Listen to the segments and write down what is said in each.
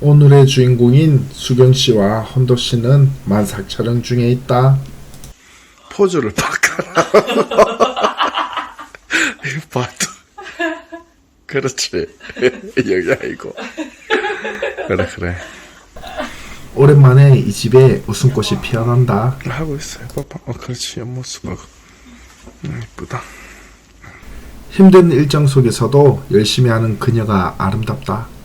오늘의 주인공인 수경 씨와 헌도 씨는 만삭 촬영 중에 있다. 포즈를 바꿔라. 봐도. 그렇지. 여기 아이고. 그래 그래. 오랜만에 이 집에 웃음꽃이 피어난다. 하고 있어요. 봐봐. 어, 그렇지. 옆모습하고. 음, 이쁘다. 힘든 일정 속에서도 열심히 하는 그녀가 아름답다.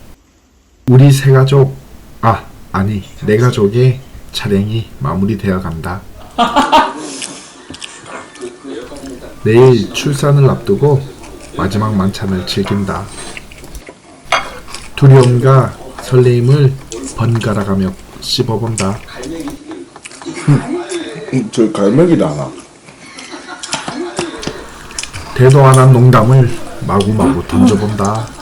우리 세 가족, 아, 아니, 네 가족의 촬영이 마무리되어 간다. 내일 출산을 앞두고 마지막 만찬을 즐긴다. 두려움과 설레임을 번갈아가며 씹어본다. 저 갈매기다. 대도 안한 농담을 마구마구 던져본다.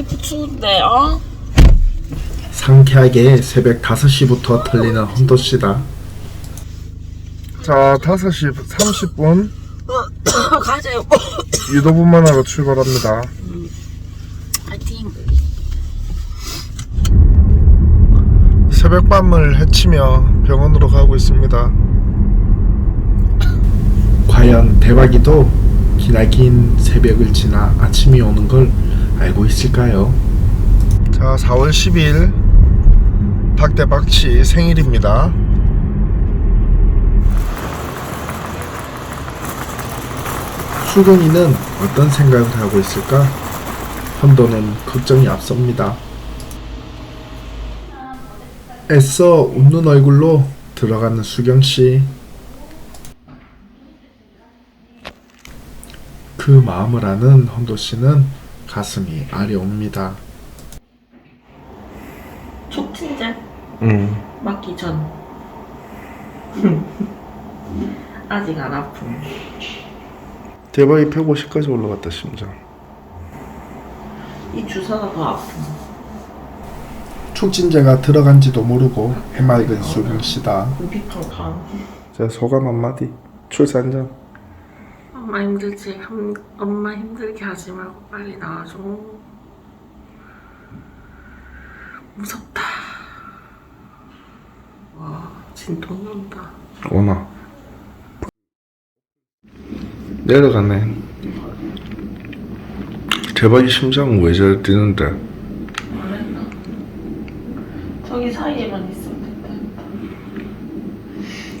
와이프 추운데 어? 상쾌하게 새벽 5시부터 털리는 헌도씨다. 자, 5시 30분 가자요 유도분만 하러 출발합니다. 파이팅 새벽밤을 헤치며 병원으로 가고 있습니다. 과연 대박이도 기나긴 새벽을 지나 아침이 오는 걸 알고 있을까요? 자, 4월 10일 박대박치 생일입니다. 수근이는 어떤 생각을 하고 있을까? 헌도는 걱정이 앞섭니다. 애써 웃는 얼굴로 들어가는 수경 씨. 그 마음을 아는 헌도 씨는 가슴이 아려옵니다. 촉진제 음. 맞기 전 아직 안 아픔 대박이 150까지 올라갔다 심장. 이 주사가 더 아픔 촉진제가 들어간지도 모르고 해맑은 수경 씨다. 자 소감 한마디. 출산 전. 엄마 힘들지 함- 엄마 힘들게 하지 말고 빨리 나와줘 무섭다 와 진통이 온다 오나. 내려가네. 대박이 심장은 왜 저래 뛰는데? 저기 사이에만 있으면 된다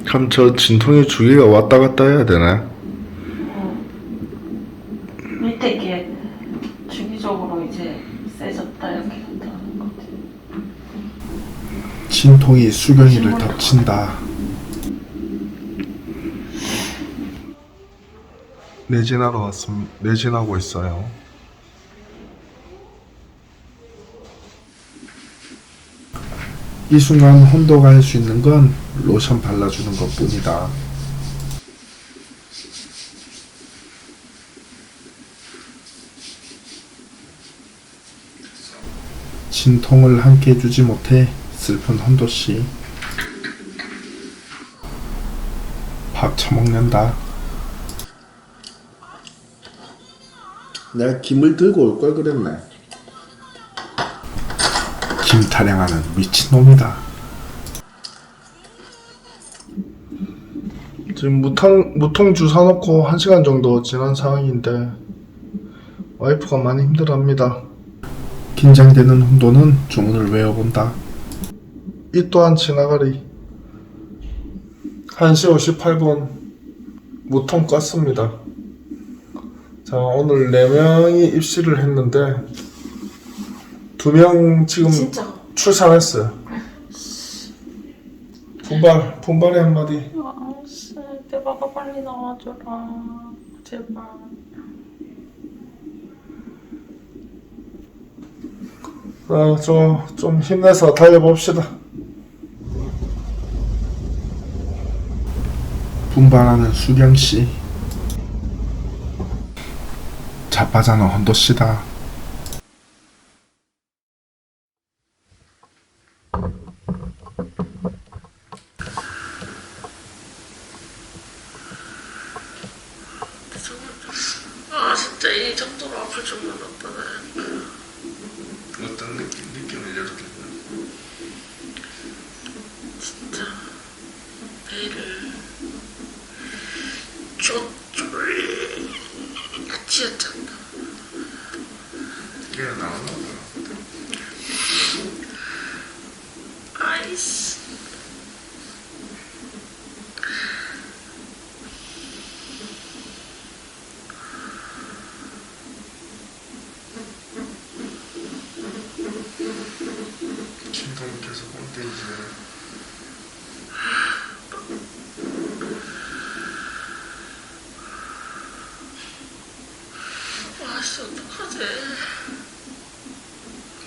그럼 저 진통의 주기가 왔다 갔다 해야 되네. 밑에 게 주기적으로 이제 세졌다 이렇게 된다는 거지. 진통이 수경이를 덮친다. 내진하러 왔음 내진하고 있어요. 이 순간 혼도가 할 수 있는 건 로션 발라주는 것 뿐이다. 진통을 함께 해주지 못해 슬픈 헌도 씨. 밥 처먹는다. 내가 김을 들고 올 걸 그랬네. 김 타령하는 미친놈이다. 지금 무통, 무통주 사놓고 한 시간 정도 지난 상황인데 와이프가 많이 힘들어합니다. 긴장되는 혼도는 주문을 외워본다. 이 또한 지나가리. 1시 58분 무통 껐습니다. 자 오늘 4명이 입시를 했는데 2명 지금 진짜. 출산했어요. 분발, 분발의 한마디. 아씨, 대박아 빨리 나와줘라. 제발. 저, 좀 힘내서 달려봅시다. 분발하는 수경 씨. 자빠자는 헌도 씨다. 진짜 이 정도로 아플 줄 몰랐다 나 어떤 느낌, 느낌을 이렇게 진짜 배를 쪼쪼리 쥐었잖아 이게 나오나 봐. 아이씨 진동께서 꼰대이지. 와씨 어떡하지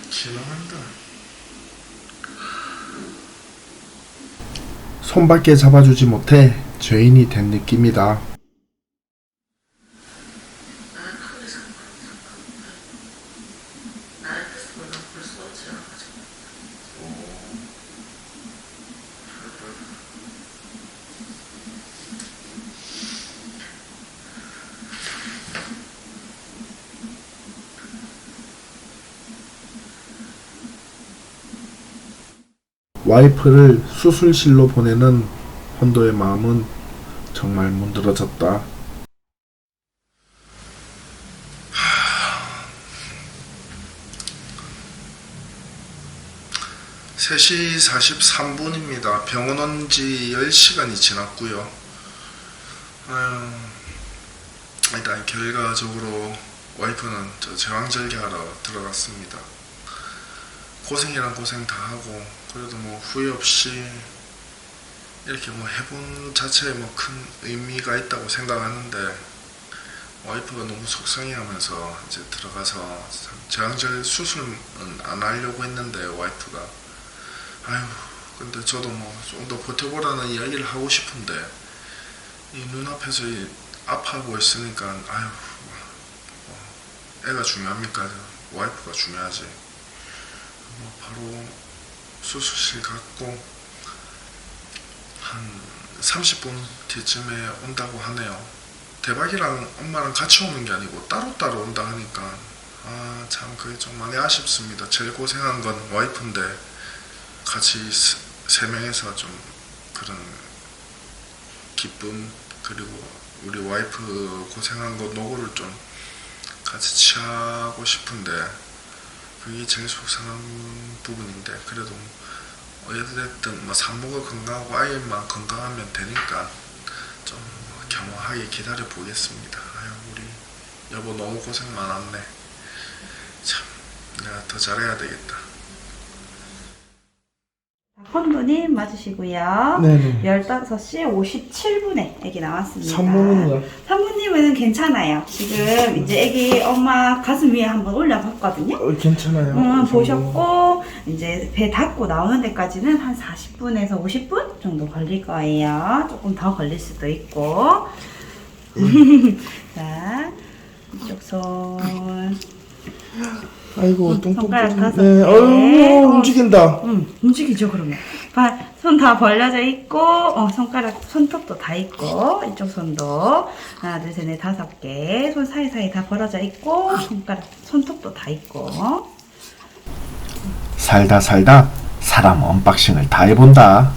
지나간다. 손밖에 잡아주지 못해 죄인이 된 느낌이다. 아 크게 상관없어 나였으면 나 벌써 지나가지고 와이프를 수술실로 보내는 혼도의 마음은 정말 문드러졌다. 3시 43분입니다. 병원 온 지 10시간이 지났고요. 아유, 일단 결과적으로 와이프는 저 제왕절개하러 들어갔습니다. 고생이란 고생 다 하고 그래도 뭐 후회 없이 이렇게 뭐 해본 자체에 뭐 큰 의미가 있다고 생각하는데 와이프가 너무 속상해하면서 이제 들어가서 참 제왕절 수술은 안 하려고 했는데 와이프가 아유 근데 저도 뭐 좀 더 버텨보라는 이야기를 하고 싶은데 이 눈앞에서 이 아파하고 있으니까 아유 뭐 애가 중요합니까? 와이프가 중요하지. 뭐 바로 수술실 갔고 한 30분 뒤쯤에 온다고 하네요. 대박이랑 엄마랑 같이 오는 게 아니고 따로따로 온다 하니까 아 참 그게 좀 많이 아쉽습니다. 제일 고생한 건 와이프인데 같이 세, 세 명에서 좀 그런 기쁨 그리고 우리 와이프 고생한 거 노고를 좀 같이 취하고 싶은데 그게 제일 속상한 부분인데 그래도 어찌됐든 뭐 산모가 건강하고 아이만 건강하면 되니까 좀 겸허하게 기다려 보겠습니다. 아유 우리 여보 너무 고생 많았네. 참 내가 더 잘해야 되겠다. 혼돈님 맞으시고요. 네네. 15시 57분에 애기 나왔습니다. 산모는요? 산모님은 괜찮아요. 지금 이제 애기 엄마 가슴 위에 한번 올려봤거든요. 어, 괜찮아요. 음, 보셨고 이제 배 닫고 나오는 데까지는 한 40분에서 50분 정도 걸릴 거예요. 조금 더 걸릴 수도 있고. 자, 이쪽 손. 아이고 음, 똥똥 손가락 다섯 네, 개. 아유 어. 움직인다. 음, 움직이죠, 그러면. 손 다 벌려져 있고, 어, 손가락, 손톱도 다 있고, 이쪽 손도. 하나, 둘, 셋, 넷, 다섯 개. 손 사이사이 다 벌어져 있고, 손가락, 손톱도 다 있고. 살다 살다 사람 언박싱을 다 해본다.